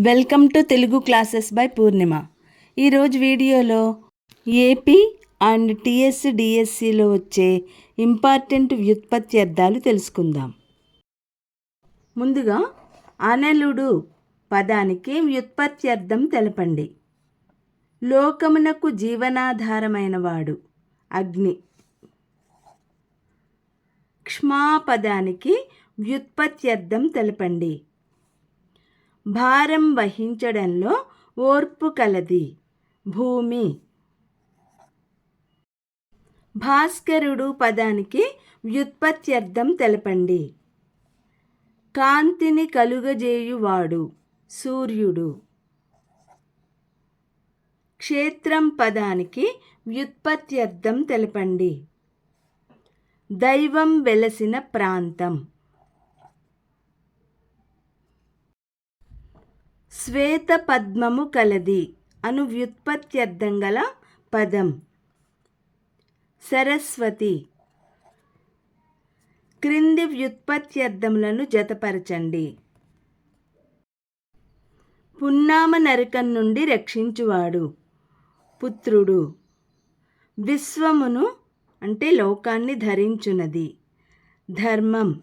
Welcome to Telugu classes by Purnima. ఈరోజు వీడియోలో AP and TS డిఎస్సిలో వచ్చే ఇంపార్టెంట్ వ్యుత్పత్తి అర్థాలు తెలుసుకుందాం. ముందుగా అనలుడు పదానికి వ్యుత్పత్తి అర్థం తెలపండి. లోకమునకు జీవనాధారమైన వాడు అగ్ని. క్ష్మా పదానికి వ్యుత్పత్తి అర్థం తెలపండి. భారం వహించడంలో ఓర్పు కలది. భూమి. భాస్కరుడు పదానికి వ్యుత్పత్త్యర్థం తెలపండి. కాంతిని కలుగజేయువాడు సూర్యుడు. క్షేత్రం పదానికి వ్యుత్పత్త్యర్థం తెలపండి. దైవం వెలసిన ప్రాంతం. శ్వేత పద్మము కలది అను వ్యుత్పత్త్యర్థం గల పదం. సరస్వతి. క్రింది వ్యుత్పత్త్యర్థములను జతపరచండి. పున్నామ నరకం నుండి రక్షించువాడు. పుత్రుడు. విశ్వమును అంటే లోకాన్ని ధరించున్నది ధర్మం.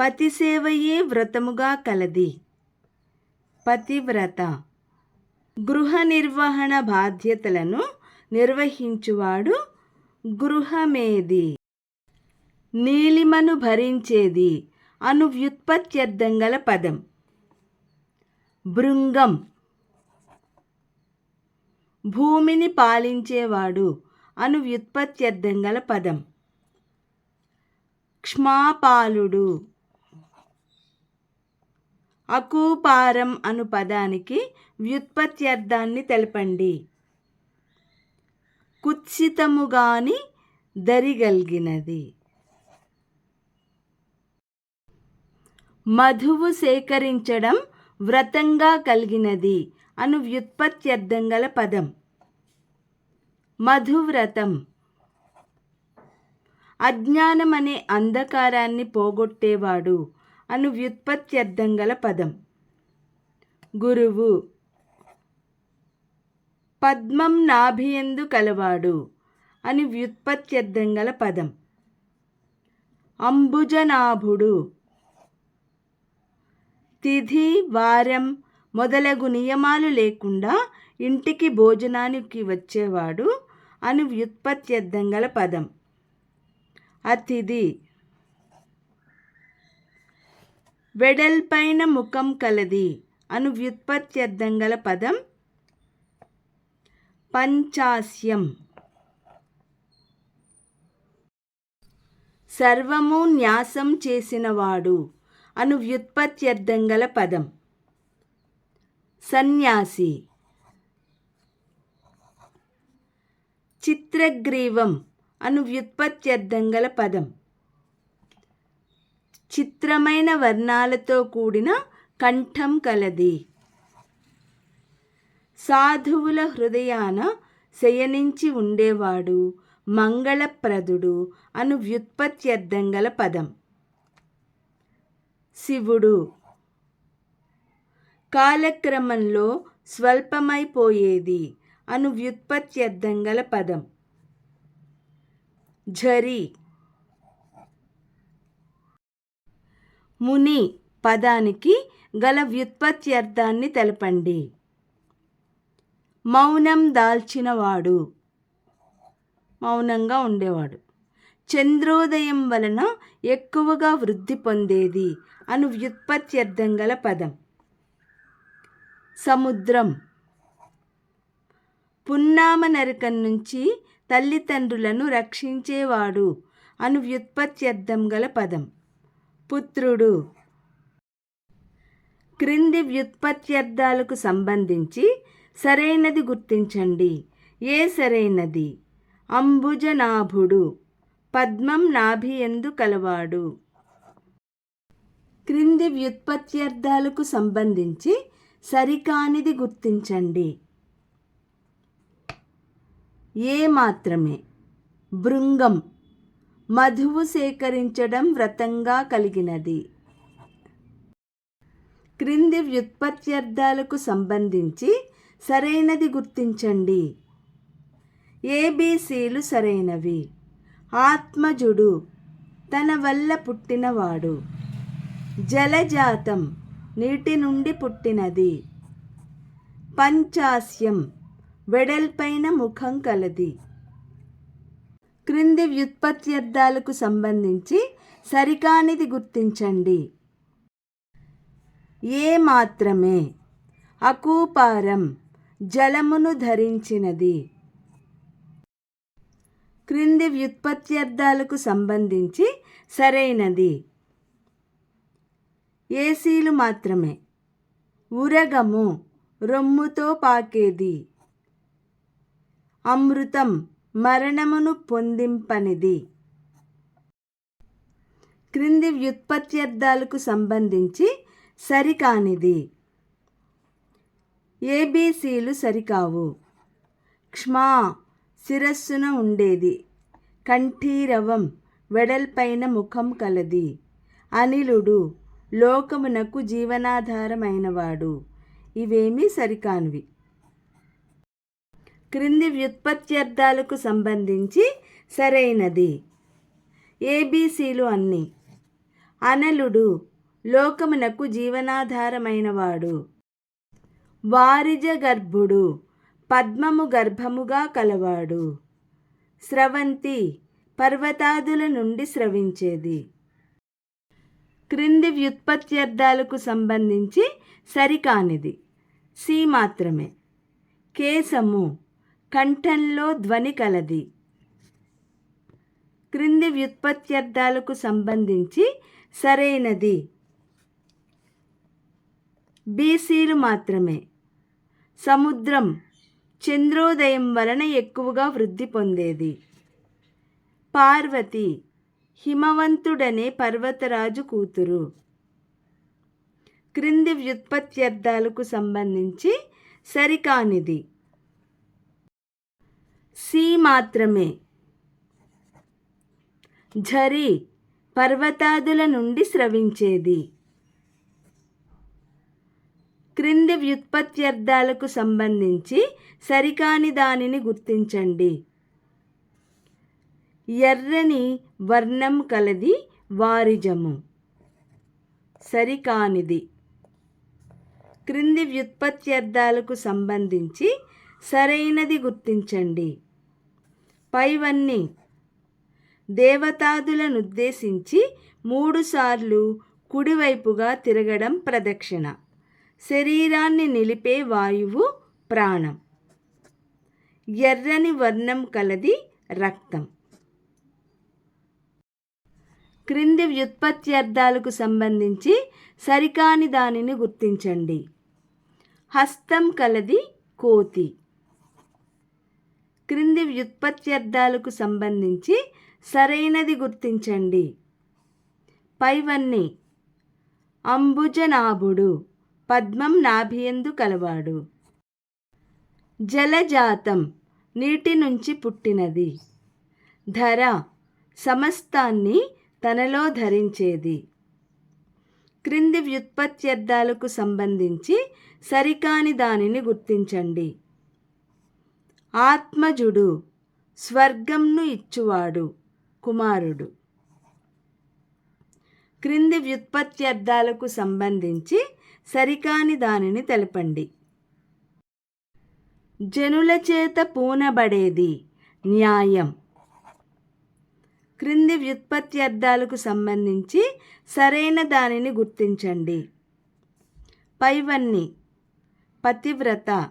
పతిసేవయే వ్రతముగా కలది. పతివ్రత. గృహ నిర్వహణ బాధ్యతలను నిర్వహించువాడు గృహమేది. నీలిమను భరించేది అను వ్యుత్పత్త్యర్థం గల పదం. భృంగం. భూమిని పాలించేవాడు అను వ్యుత్పత్త్యర్థం గల పదం. క్ష్మాపాలుడు. అకూపారం అను పదానికి వ్యుత్పత్త్యర్థాన్ని తెలపండి. కుత్సితముగాని దరిగలిగినది. మధువు సేకరించడం వ్రతంగా కలిగినది అను వ్యుత్పత్త్యర్థం గల పదం. మధువ్రతం. అజ్ఞానం అనే అంధకారాన్ని పోగొట్టేవాడు అను వ్యుత్పత్త్యర్థం గల పదం. గురువు పద్మం నాభియందు కలవాడు అని వ్యుత్పత్త్యర్థం గల పదం. అంబుజనాభుడు తిథి వారం మొదలగు నియమాలు లేకుండా ఇంటికి భోజనానికి వచ్చేవాడు అని వ్యుత్పత్త్యర్థం గల పదం. అతిథి వెడల్పైన ముఖం కలది. అను వ్యుత్పత్త్యర్థం గల పదం పంచాస్యం. సర్వము న్యాసం చేసినవాడు. అను వ్యుత్పత్త్యర్థం గల పదం సన్యాసి. చిత్రగ్రీవం. అను వ్యుత్పత్త్యర్థం గల పదం చిత్రమైన వర్ణాలతో కూడిన కంఠం కలది. సాధువుల హృదయాన శయనించి ఉండేవాడు మంగళప్రదుడు అను వ్యుత్పత్త్యర్థం గల పదం. శివుడు కాలక్రమంలో స్వల్పమైపోయేది అను వ్యుత్పత్త్యర్థం గల పదం. ఝరి ముని పదానికి గల వ్యుత్పత్త్యర్థాన్ని తెలపండి. మౌనం దాల్చినవాడు. మౌనంగా ఉండేవాడు. చంద్రోదయం వలన ఎక్కువగా వృద్ధి పొందేది అను వ్యుత్పత్త్యర్థం గల పదం. సముద్రం. పున్నామ నరకం నుంచి తల్లిదండ్రులను రక్షించేవాడు అను వ్యుత్పత్త్యర్థం గల పదం. పుత్రుడు. క్రింది వ్యుత్పత్త్యర్థాలకు సంబంధించి సరైనది గుర్తించండి. ఏ సరైనది? అంబుజనాభుడు. పద్మం నాభియందు కలవాడు. క్రింది వ్యుత్పత్త్యర్థాలకు సంబంధించి సరికానిది గుర్తించండి. ఏ మాత్రమే? బృంగం మధువు సేకరించడం వ్రతంగా కలిగినది. క్రింది వ్యుత్పత్త్యర్థాలకు సంబంధించి సరైనది గుర్తించండి. ఏబీసీలు సరైనవి. ఆత్మజుడు తన వల్ల పుట్టినవాడు. జలజాతం నీటి నుండి పుట్టినది. పంచాస్యం వెడల్పైన ముఖం కలది. క్రింది వ్యుత్పత్త్యర్థాలకు సంబంధించి సరికానిది గుర్తించండి. ఏ మాత్రమే. అకూపారం. జలమును ధరించినది. క్రింది వ్యుత్పత్త్యర్థాలకు సంబంధించి సరైనది. ఏసీలు మాత్రమే. ఉరగము. రొమ్ముతో పాకేది. అమృతం. మరణమును పొందింపనిది. క్రింది వ్యుత్పత్త్యర్థాలకు సంబంధించి సరికానిది. ఏబీసీలు సరికావు. క్ష్మా శిరస్సున ఉండేది. కంఠీరవం వెడల్పైన ముఖం కలది. అనిలుడు లోకమునకు జీవనాధారమైనవాడు. ఇవేమీ సరికానివి. క్రింది వ్యుత్పత్త్యర్థాలకు సంబంధించి సరైనది. ఏబీసీలు అన్నీ. అనలుడు లోకమునకు జీవనాధారమైనవాడు. వారిజ గర్భుడు పద్మము గర్భముగా కలవాడు. స్రవంతి పర్వతాదుల నుండి స్రవించేది. క్రింది వ్యుత్పత్త్యర్థాలకు సంబంధించి సరికానిది. సి మాత్రమే. కేశము కంఠంలో ధ్వని కలది. క్రింది వ్యుత్పత్త్యర్థాలకు సంబంధించి సరైనది. బీసీలు మాత్రమే. సముద్రం చంద్రోదయం వలన ఎక్కువగా వృద్ధి పొందేది. పార్వతి హిమవంతుడనే పర్వతరాజు కూతురు. క్రింది వ్యుత్పత్త్యర్థాలకు సంబంధించి సరికానిది. సి మాత్రమే. ఝరి పర్వతాదుల నుండి స్రవించేది. క్రింది వ్యుత్పత్త్యర్థాలకు సంబంధించి సరికాని దానిని గుర్తించండి. ఎర్రని వర్ణం కలది వారిజము. సరికానిది. క్రింది వ్యుత్పత్త్యర్థాలకు సంబంధించి సరైనది గుర్తించండి. పైవన్నీ. దేవతాదులనుద్దేశించి మూడుసార్లు కుడివైపుగా తిరగడం ప్రదక్షిణ. శరీరాన్ని నిలిపే వాయువు ప్రాణం. ఎర్రని వర్ణం కలది రక్తం. క్రింది వ్యుత్పత్త్యర్థాలకు సంబంధించి సరికాని దానిని గుర్తించండి. హస్తం కలది కోతి. క్రింది వ్యుత్పత్త్యర్థాలకు సంబంధించి సరైనది గుర్తించండి. పైవన్నీ. అంబుజనాభుడు. పద్మం నాభియందు కలవాడు. జలజాతం. నీటి నుంచి పుట్టినది. ధర. సమస్తాన్ని తనలో ధరించేది. క్రింది వ్యుత్పత్త్యర్థాలకు సంబంధించి సరికాని దానిని గుర్తించండి. ఆత్మజుడు స్వర్గంను ఇచ్చువాడు కుమారుడు. క్రింది వ్యుత్పత్తి అర్థాలకు సంబంధించి సరికాని దానిని తెలపండి. జనుల చేత పూనబడేది న్యాయం. క్రింది వ్యుత్పత్తి అర్థాలకు సంబంధించి సరైన దానిని గుర్తించండి. పైవన్నీ పతివ్రత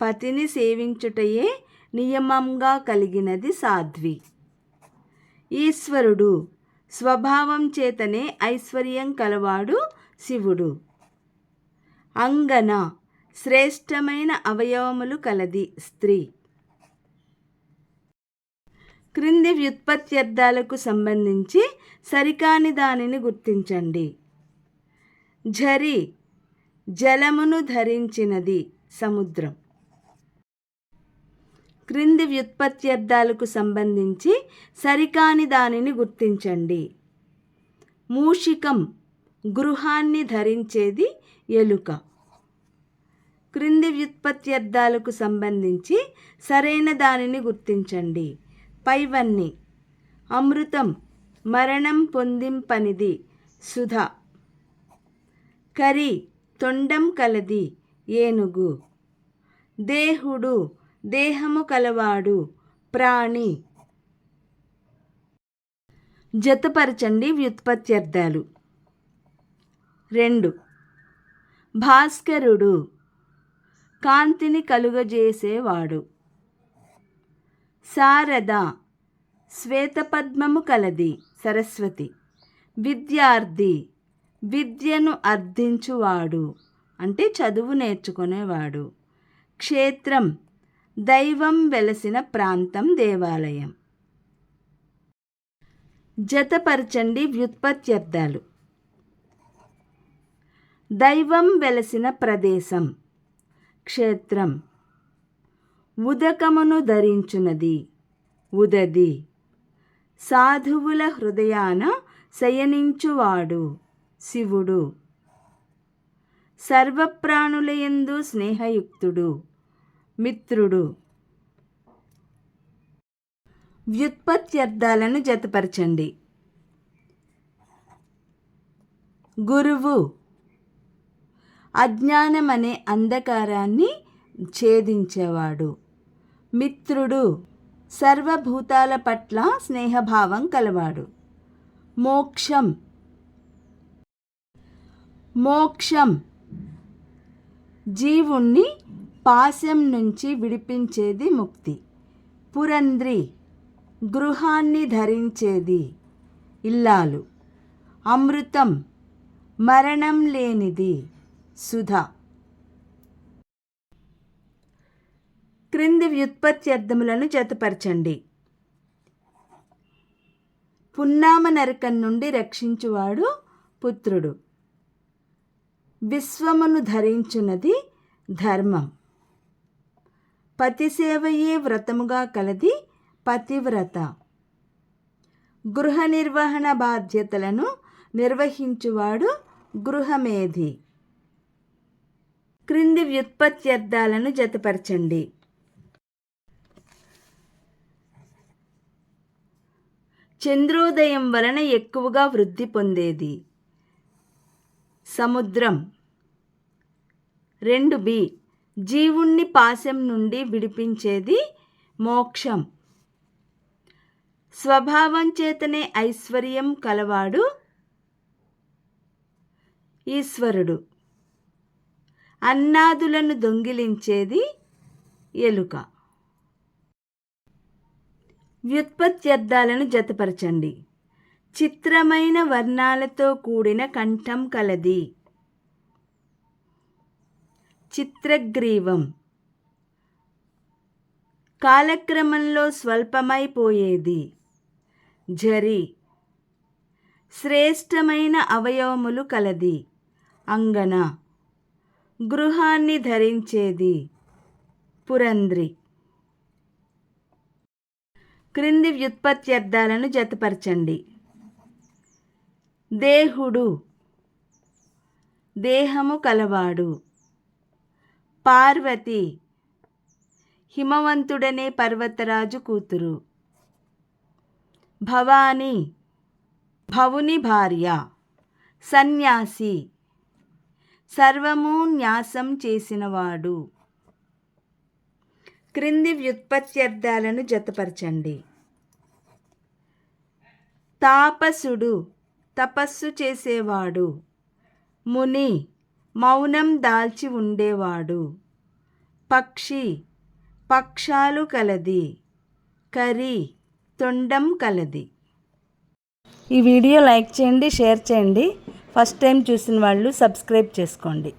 పతిని సేవించుటయే నియమంగా కలిగినది సాధ్వి. ఈశ్వరుడు స్వభావం చేతనే ఐశ్వర్యం కలవాడు శివుడు. అంగన శ్రేష్టమైన అవయవములు కలది స్త్రీ. క్రింది వ్యుత్పత్త్యర్థాలకు సంబంధించి సరికాని దానిని గుర్తించండి. ఝరి జలమును ధరించినది సముద్రం. క్రింది వ్యుత్పత్త్యర్థాలకు సంబంధించి సరికాని దానిని గుర్తించండి. మూషికం గృహాన్ని ధరించేది ఎలుక. క్రింది వ్యుత్పత్త్యర్థాలకు సంబంధించి సరైన దానిని గుర్తించండి. పైవన్నీ అమృతం మరణం పొందింపనిది సుధ. కరి తొండం కలది ఏనుగు. దేహుడు దేహము కలవాడు. ప్రాణి. జతపరచండి వ్యుత్పత్త్యర్థాలు. రెండు. భాస్కరుడు కాంతిని కలుగజేసేవాడు. శారద శ్వేతపద్మము కలది. సరస్వతి. విద్యార్థి విద్యను అర్థించువాడు. అంటే చదువు నేర్చుకునేవాడు. క్షేత్రం దైవం వెలసిన ప్రాంతం దేవాలయం. జతపరచండి వ్యుత్పత్త్యర్థాలు. దైవం వెలసిన ప్రదేశం క్షేత్రం. ఉదకమును ధరించునది ఉదది. సాధువుల హృదయాన శయనించువాడు శివుడు. సర్వప్రాణులయందు స్నేహయుక్తుడు. మిత్రుడు. వ్యుత్పత్త్యర్థాలను జతపరచండి. గురువు. అజ్ఞానం అనే అంధకారాన్ని ఛేదించేవాడు. మిత్రుడు. సర్వభూతాల పట్ల స్నేహభావం కలవాడు. మోక్షం. మోక్షం. జీవుణ్ణి పాశం నుంచి విడిపించేది ముక్తి. పురంద్రి గృహాన్ని ధరించేది ఇల్లాలు. అమృతం మరణం లేనిది సుధ. క్రింది వ్యుత్పత్తి అర్థములను జతపరచండి పున్నామ నరకం నుండి రక్షించువాడు పుత్రుడు. విశ్వమును ధరించున్నది ధర్మం. పతిసేవయే వ్రతముగా కలది పతివ్రత. గృహ నిర్వహణ బాధ్యతలను నిర్వహించువాడు గృహమేధి. క్రింది వ్యుత్పత్త్యర్థాలను జతపరచండి. చంద్రోదయం వలన ఎక్కువగా వృద్ధి పొందేది. సముద్రం. రెండు బి. జీవుణ్ణి పాశం నుండి విడిపించేది మోక్షం. స్వభావం చేతనే ఐశ్వర్యం కలవాడు ఈశ్వరుడు. అన్నాదులను దొంగిలించేది ఎలుక. వ్యుత్పత్త్యర్థాలను జతపరచండి. చిత్రమైన వర్ణాలతో కూడిన కంఠం కలది. చిత్రగ్రీవం. కాలక్రమంలో స్వల్పమైపోయేది జరి. శ్రేష్టమైన అవయవములు కలది. అంగన. గృహాన్ని ధరించేది. పురంద్రి. క్రింది వ్యుత్పత్త్యర్థాలను జతపరచండి. దేహుడు. దేహము కలవాడు. పార్వతి హిమవంతుడనే పర్వతరాజు కూతురు. భవాని భవుని భార్య. సన్యాసి సర్వము న్యాసం చేసినవాడు. క్రింది వ్యుత్పత్త్యర్థాలను జతపరచండి. తాపసుడు తపస్సు చేసేవాడు. ముని మౌనం దాల్చి ఉండేవాడు. పక్షి పక్షాలు కలది. కరి తొండం కలది. ఈ వీడియో లైక్ చేయండి షేర్ చేయండి. ఫస్ట్ టైం చూసిన వాళ్ళు సబ్స్క్రైబ్ చేసుకోండి.